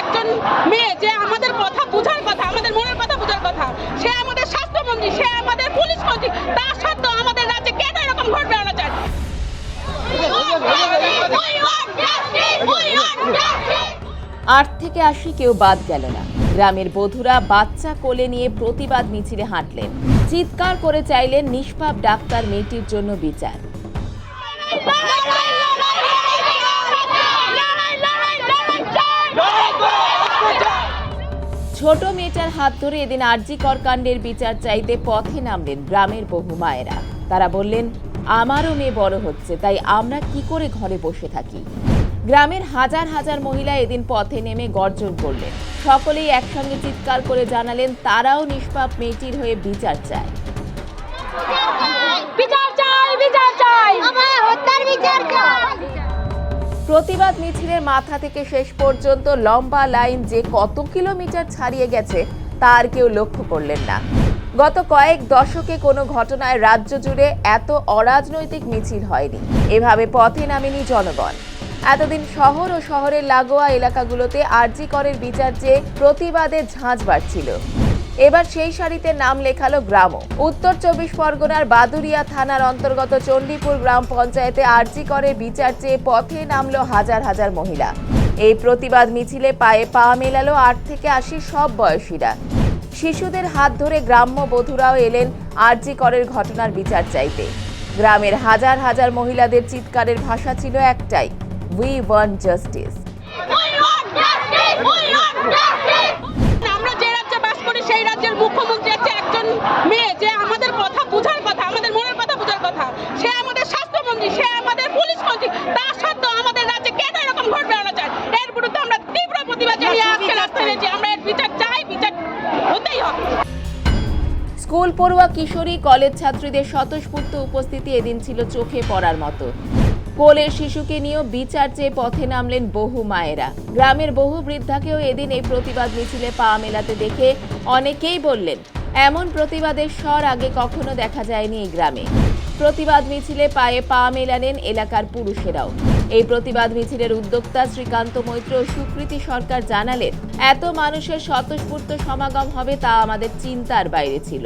একজন মেয়ে যে আমাদের কথা বোঝার কথা, আমাদের মনের কথা বোঝার কথা। সে আমাদের স্বাস্থ্যমন্ত্রী, সে আমাদের পুলিশ মন্ত্রী সত্ত্বেও আমাদের রাজ্যে কেন এরকম ঘটবে আট থেকে আশি কেউ বাদ গেল না। গ্রামের বধুরা বাচ্চা কোলে নিয়ে প্রতিবাদ মিছিলে হাঁটলেন। চিৎকার করে চাইলেন নিষ্পাপ ডাক্তার মেয়েটির জন্য বিচার। ছোট মেয়েটার হাত ধরে এদিন আরজি করকাণ্ডের বিচার চাইতে পথে নামলেন গ্রামের বহু মায়েরা। তারা বললেন, আমারও মেয়ে বড় হচ্ছে, তাই আমরা কি করে ঘরে বসে থাকি? গ্রামের হাজার হাজার মহিলা এদিন পথে নেমে গর্জন করলেন। সকলেই একসঙ্গে চিৎকার করে জানালেন, তারাও নিষ্পাপ মেয়েটির হয়ে বিচার চায়। প্রতিবাদ মিছিলের মাথা থেকে শেষ পর্যন্ত লম্বা লাইন যে কত কিলোমিটার ছাড়িয়ে গেছে তার কেউ লক্ষ্য করলেন না। গত কয়েক দশকে কোনো ঘটনায় রাজ্য জুড়ে এত অরাজনৈতিক মিছিল হয়নি। এভাবে পথে নামেনি জনগণ। এতদিন শহর ও শহরের লাগোয়া এলাকাগুলোতে আরজি করের বিচার চেয়ে প্রতিবাদের ঝাঁঝ বাড়ছিল। এবার সেই সারিতে নাম লেখালো গ্রামও। উত্তর চব্বিশ পরগনার বাদুরিয়া থানার অন্তর্গত চণ্ডীপুর গ্রাম পঞ্চায়েতে আরজি করে বিচার চেয়ে পথে নামলো হাজার হাজার মহিলা। এই প্রতিবাদ মিছিলে পায়ে পা মেলালো আট থেকে আশি সব বয়সীরা। শিশুদের হাত ধরে গ্রাম্য বধূরাও এলেন আরজি করের ঘটনার বিচার চাইতে। গ্রামের হাজার হাজার মহিলাদের চিৎকারের ভাষা ছিল একটাই উই ওয়ান্ট জাস্টিস আমরা যে রাজ্যে বাস করি সেই রাজ্যের মুখ্যমন্ত্রী হচ্ছে একজন মেয়ে যে আমাদের কথা বোঝার কথা আমাদের মনের কথা বোঝার কথা সে আমাদের স্বাস্থ্যমন্ত্রী সে আমাদের পুলিশ মন্ত্রী তা সত্ত্বেও আমাদের রাজ্যে কেন এরকম ঘটবে আনাচার এর বিরুদ্ধে আমরা তীব্র প্রতিবাদ জানিয়ে আমরা বিচার চাই, বিচার হতেই হবে। স্কুল পড়ুয়া কিশোরী কলেজ ছাত্রীদের স্বতঃস্ফূর্ত উপস্থিতি এদিন ছিল চোখে পড়ার মতো। কোলের শিশুকে নিয়েও বিচার চেয়ে পথে নামলেন বহু মায়েরা। গ্রামের বহু বৃদ্ধাকেও এদিন এই প্রতিবাদ মিছিলে পা মেলাতে দেখে অনেকেই বললেন, এমন প্রতিবাদের স্বর আগে কখনো দেখা যায়নি এই গ্রামে। প্রতিবাদ মিছিলে পায়ে পা মেলালেন এলাকার পুরুষেরাও। এই প্রতিবাদ মিছিলের উদ্যোক্তা শ্রীকান্ত মৈত্র সুকৃতি সরকার জানালেন, এত মানুষের স্বতঃস্ফূর্ত সমাগম হবে তা আমাদের চিন্তার বাইরে ছিল।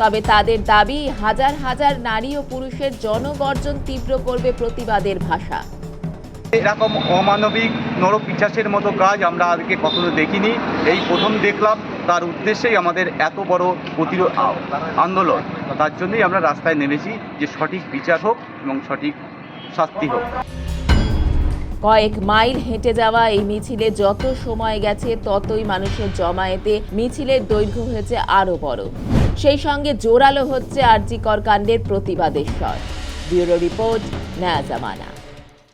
তবে তাদের দাবি, হাজার হাজার নারী ও পুরুষের জনগর্জন তীব্র করবে প্রতিবাদের ভাষা। এরকম অমানবিক নরপিচাসের মতো কাজ আমরা আজকে কখনো দেখিনি। এই প্রথম দেখলাম, তার উদ্দেশ্যেই আমাদের এত বড় প্রতিরোধ আন্দোলন। তার জন্যই আমরা রাস্তায় নেমেছি যে সঠিক বিচার হোক এবং সঠিক শাস্তি হোক। কয়েক মাইল হেঁটে যাওয়া এই মিছিলে যত সময় গেছে, ততই মানুষের জমায়েতে মিছিলের দৈর্ঘ্য হয়েছে আরও বড়। সেই সঙ্গে জোরালো হচ্ছে আরজিকর কাণ্ডের প্রতিবাদের স্বর। ব্যুরো রিপোর্ট নয়া জামানা।